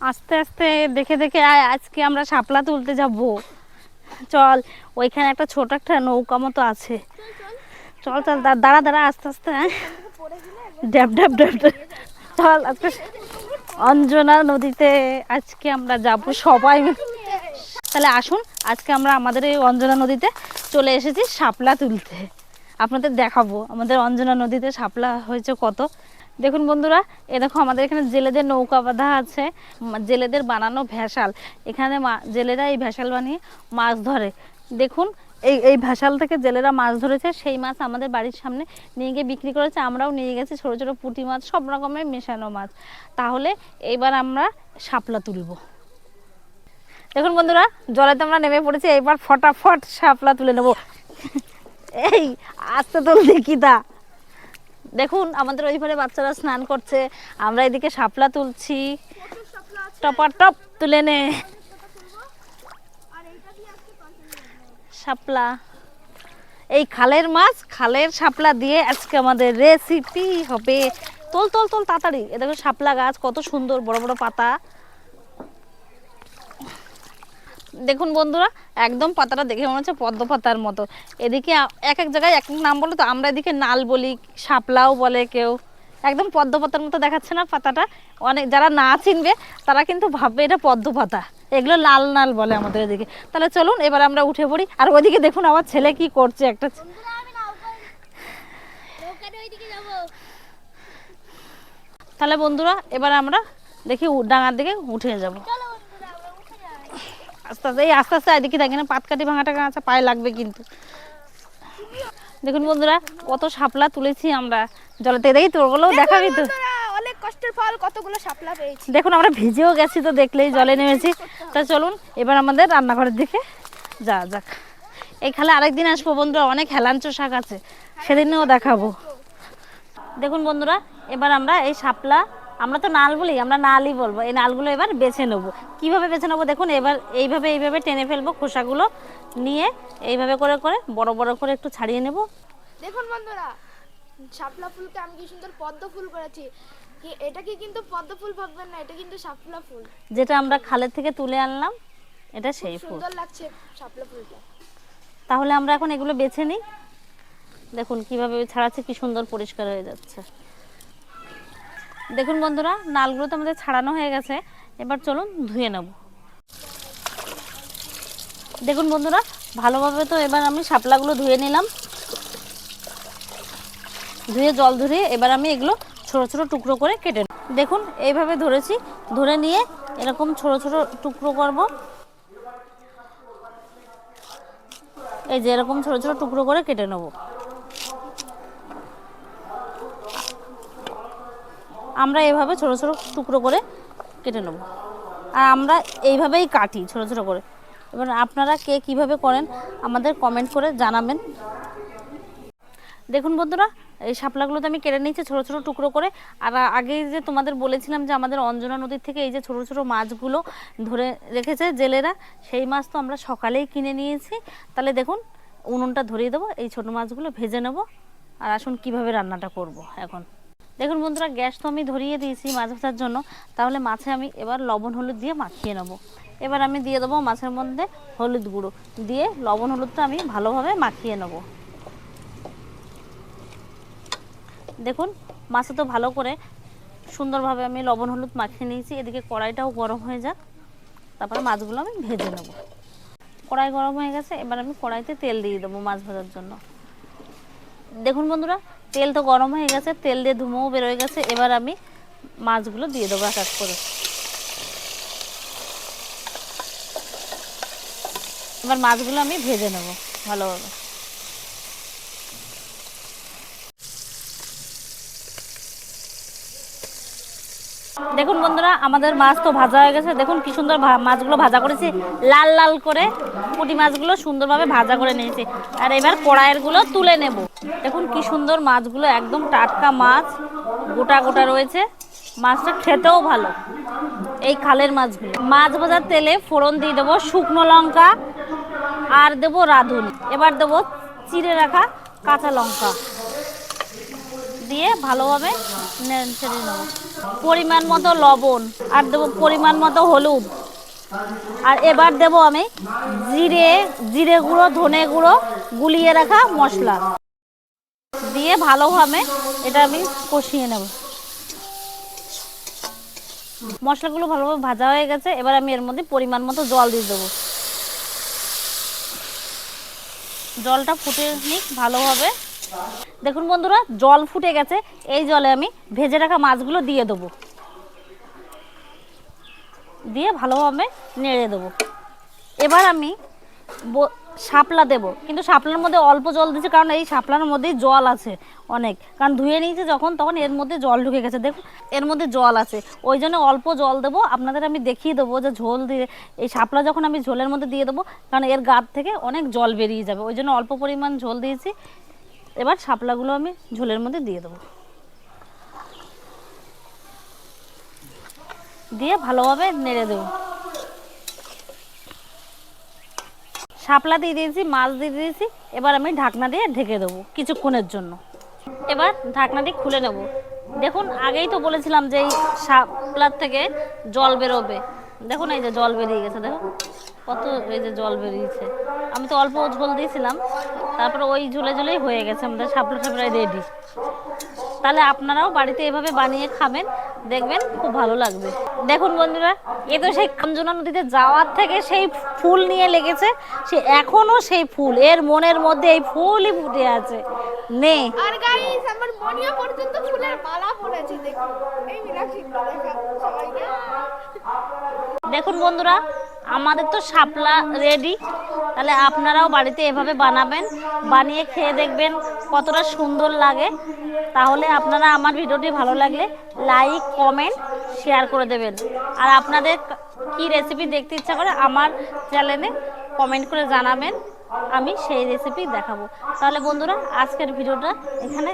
আস্তে আস্তে দেখে দেখে আজকে আমরা শাপলা তুলতে যাব। চল, ওইখানে একটা ছোট একটা নৌকা মতো আছে। চল চল দাঁড়া দাঁড়া, আস্তে আস্তে হ্যাঁ। ড্যাব ড্যাব ড্যাব। চল আজকে অঞ্জনা নদীতে আজকে আমরা যাব সবাই। তাহলে আসুন, আজকে আমরা আমাদের এই অঞ্জনা নদীতে চলে এসেছি শাপলা তুলতে। আপনাদের দেখাবো, আমাদের অঞ্জনা নদীতে শাপলা হয়েছে কত। দেখুন বন্ধুরা, এ দেখো আমাদের এখানে জেলেদের নৌকা বাঁধা আছে জেলেদের বানানো ভেসাল। এখানে জেলেরা এই ভেসাল বানিয়ে মাছ ধরে। দেখুন, এই এই ভেসাল থেকে জেলেরা মাছ ধরেছে, সেই মাছ আমাদের বাড়ির সামনে নিয়ে গিয়ে বিক্রি করেছে, আমরাও নিয়ে গেছি ছোটো ছোটো পুঁটি মাছ, সব রকমের মেশানো মাছ। তাহলে এইবার আমরা শাপলা তুলবো। দেখুন বন্ধুরা, জলেতে আমরা নেমে পড়েছি এবার ফটাফট শাপলা তুলে নেব। এই, আস্তে তুল দেখি তা দেখুন, আমাদের ওই পারে বাচ্চারা স্নান করছে। আমরা এদিকে শাপলা তুলছি। টপার টপ তুলে নে। শাপলা। এই খালের মাছ, খালের শাপলা দিয়ে আজকে আমাদের রেসিপি হবে। তোল তোল তোল, তাড়াতাড়ি। এ দেখো শাপলা গাছ, কত সুন্দর, বড় বড় পাতা। দেখুন বন্ধুরা একদম পাতাটা দেখে মনে হচ্ছে পদ্ম পাতার মতো। এদিকে এক এক জায়গায় এক এক নাম বলে তো আমরা এদিকে নাল বলি শাপলাও বলে কেউ। একদম পদ্ম পাতার মতো দেখাচ্ছে না পাতাটা? অনেক যারা না চিনবে তারা কিন্তু ভাববে এটা পদ্ম পাতা। এগুলো লাল নাল বলে আমাদের এদিকে। তাহলে চলুন এবার আমরা উঠে পড়ি। আর ওইদিকে দেখুন আমার ছেলে কি করছে একটা তাহলে বন্ধুরা এবার আমরা দেখি ডাঙার দিকে উঠে যাব। আস্তে আস্তে এই আস্তে আস্তে এদিকে দেখি না পাতকাটি ভাঙাটা আছে পায়ে লাগবে কিন্তু। দেখুন বন্ধুরা কত শাপলা তুলেছি আমরা। জলেতে দেখি তোরগুলোও দেখাবি তো অনেক কষ্টের ফল কতগুলো শাপলা পেয়েছি। দেখুন আমরা ভিজেও গেছি তো দেখলেই জলে নেমেছি। তা চলুন এবার আমাদের রান্নাঘরের দিকে যা যাক। এই খালে আরেকদিন আসব বন্ধুরা অনেক হেলাঞ্চো শাক আছে। সেদিনেও দেখাবো। দেখুন বন্ধুরা এবার আমরা এই শাপলা আমরা তো নাল বলি আমরা নালই বলব। এই নালগুলো এবার বেছে নেব। কীভাবে বেছে নেব? দেখুন এবার এইভাবে এইভাবে টেনে ফেলব খোসাগুলো নিয়ে। এইভাবে করে করে বড় বড় করে একটু ছাড়িয়ে নেব। দেখুন বন্ধুরা শাপলা ফুলকে আমি কি সুন্দর পদ্ম ফুল করেছি। কি এটাকে কিন্তু পদ্ম ফুল ভাববেন না এটা কিন্তু শাপলা ফুল। যেটা আমরা খালের থেকে তুলে আনলাম এটা সেই ফুল। সুন্দর লাগছে শাপলা ফুলটা। তাহলে আমরা এখন এগুলো বেছে নিই। দেখুন কীভাবে ছাড়াচ্ছে কি সুন্দর পরিষ্কার হয়ে যাচ্ছে। দেখুন বন্ধুরা, নালগুলো তো আমাদের ছাড়ানো হয়ে গেছে। এবার চলুন ধুয়ে নেব। দেখুন বন্ধুরা, ভালোভাবে তো এবার আমি শাপলাগুলো ধুয়ে নিলাম। ধুয়ে জল ধরে এবার আমি এগুলো ছোট ছোট টুকরো করে কেটে। দেখুন, এইভাবে ধরেছি। ধরে নিয়ে এরকম ছোট ছোট টুকরো করব। এই যে এরকম ছোট ছোট টুকরো করে কেটে নেব। আমরা এভাবে ছোট ছোট টুকরো করে কেটে নেব। আর আমরা এইভাবেই কাটি ছোট ছোট করে। এবার আপনারা কে কীভাবে করেন আমাদের কমেন্ট করে জানাবেন। দেখুন বন্ধুরা, এই শাপলাগুলো তো আমি কেটে নিয়েছি ছোট ছোট টুকরো করে। আর আগে যে তোমাদের বলেছিলাম যে আমাদের অঞ্জনা নদীর থেকে এই যে ছোট ছোট মাছগুলো ধরে রেখেছে জেলেরা, সেই মাছ তো আমরা সকালেই কিনে নিয়েছি। তাহলে দেখুন, উনুনটা ধরিয়ে দেবো, এই ছোট মাছগুলো ভেজে নেব। আর আসুন কীভাবে রান্নাটা করব এখন। দেখুন বন্ধুরা, গ্যাস তো আমি ধরিয়ে দিয়েছি মাছ ভাজার জন্য। তাহলে মাছে আমি এবার লবণ হলুদ দিয়ে মাখিয়ে নেব। এবার আমি দিয়ে দেবো মাছের মধ্যে হলুদ গুঁড়ো। দিয়ে লবণ হলুদটা আমি ভালোভাবে মাখিয়ে নেব। দেখুন, মাছে তো ভালো করে সুন্দরভাবে আমি লবণ হলুদ মাখিয়ে নিয়েছি। এদিকে কড়াইটাও গরম হয়ে যাক। তারপরে মাছগুলো আমি ভেজে নেব। কড়াই গরম হয়ে গেছে, এবার আমি কড়াইতে তেল দিয়ে দেবো মাছ ভাজার জন্য। দেখুন বন্ধুরা তেল তো গরম হয়ে গেছে, তেল দিয়ে ধুমোও বেরোয় গেছে। এবার আমি মাছগুলো দিয়ে দেবো এক করে। এবার মাছগুলো আমি ভেজে নেব ভালোভাবে। দেখুন বন্ধুরা, আমাদের মাছ তো ভাজা হয়ে গেছে। দেখুন কি সুন্দর মাছগুলো ভাজা করেছি। লাল লাল করে পুঁটি মাছগুলো সুন্দরভাবে ভাজা করে নিয়েছি। আর এবার কড়াইয়েরগুলো তুলে নেব। দেখুন কি সুন্দর মাছগুলো, একদম টাটকা মাছ, গোটা গোটা রয়েছে। মাছটা খেতেও ভালো। এই খালের মাছগুলো। মাছ ভাজার তেলে ফোড়ন দিয়ে দেবো শুকনো লঙ্কা আর দেবো রাঁধুনি। এবার দেবো চিড়ে রাখা কাঁচা লঙ্কা। দিয়ে ভালোভাবে ছেড়ে নেব। পরিমাণ মতো লবণ আর দেবো পরিমাণ মতো হলুদ। আর এবার দেব আমি জিরে জিরে গুঁড়ো, ধনে গুঁড়ো, গুলিয়ে রাখা মশলা। দিয়ে ভালোভাবে এটা আমি কষিয়ে নেব। মশলাগুলো ভালোভাবে ভাজা হয়ে গেছে, এবার আমি এর মধ্যে পরিমাণ মতো জল দিয়ে দেবো। জলটা ফুটে নিক ভালোভাবে। দেখুন বন্ধুরা, জল ফুটে গেছে। এই জলে আমি ভেজে রাখা মাছগুলো দিয়ে দেবো। দিয়ে ভালোভাবে নেড়ে দেবো। এবার আমি শাপলা দেব। কিন্তু শাপলার মধ্যে অল্প জল দিয়েছি, কারণ এই শাপলার মধ্যেই জল আছে অনেক। কারণ ধুয়ে নিয়েছি যখন, তখন এর মধ্যে জল ঢুকে গেছে। দেখুন, এর মধ্যে জল আছে। ওই জন্য অল্প জল দেবো। আপনাদের আমি দেখিয়ে দেবো যে ঝোল দিয়ে, এই শাপলা যখন আমি ঝোলের মধ্যে দিয়ে দেবো, কারণ এর গাত থেকে অনেক জল বেরিয়ে যাবে। ওই জন্য অল্প পরিমাণ ঝোল দিয়েছি। এবার শাপলাগুলো আমি ঝোলের মধ্যে দিয়ে দেবো। দিয়ে ভালোভাবে নেড়ে দেবো। শাপলা দিয়ে দিয়েছি, মাছ দিয়ে দিয়েছি, এবার আমি ঢাকনা দিয়ে ঢেকে দেবো কিছুক্ষণের জন্য। এবার ঢাকনাটি খুলে নেব। দেখুন, আগেই তো বলেছিলাম যে এই শাপলার থেকে জল বেরোবে। দেখুন, এই যে জল বেরিয়ে গেছে, দেখুন, কত এই যে জল বেরিয়েছে। আমি তো অল্প ঝোল দিয়েছিলাম তারপরে ওই ঝুলে ঝুলেই হয়ে গেছে আমাদের শাপলাটা প্রায় রেডি তাহলে আপনারাও বাড়িতে এভাবে বানিয়ে খাবেন দেখবেন খুব ভালো লাগবে। দেখুন বন্ধুরা এ তো সেই কাঞ্জনা নদীতে যাওয়ার থেকে সেই ফুল নিয়ে লেগেছে সে এখনও সেই ফুল এর মনের মধ্যে এই ফুলই ফুটে আছে। নে। আর গাইস আমার মনিয়া পর্যন্ত ফুলের মালা পড়েছে দেখুন। এই দেখা দেখুন বন্ধুরা আমাদের তো শাপলা রেডি তাহলে আপনারাও বাড়িতে এভাবে বানাবেন, বানিয়ে খেয়ে দেখবেন কতটা সুন্দর লাগে। তাহলে আপনারা আমার ভিডিওটি ভালো লাগলে লাইক, কমেন্ট, শেয়ার করে দেবেন। আর আপনাদের কি রেসিপি দেখতে ইচ্ছা করে আমার চ্যানেলে কমেন্ট করে জানাবেন, আমি সেই রেসিপি দেখাবো। তাহলে বন্ধুরা, আজকের ভিডিওটা এখানে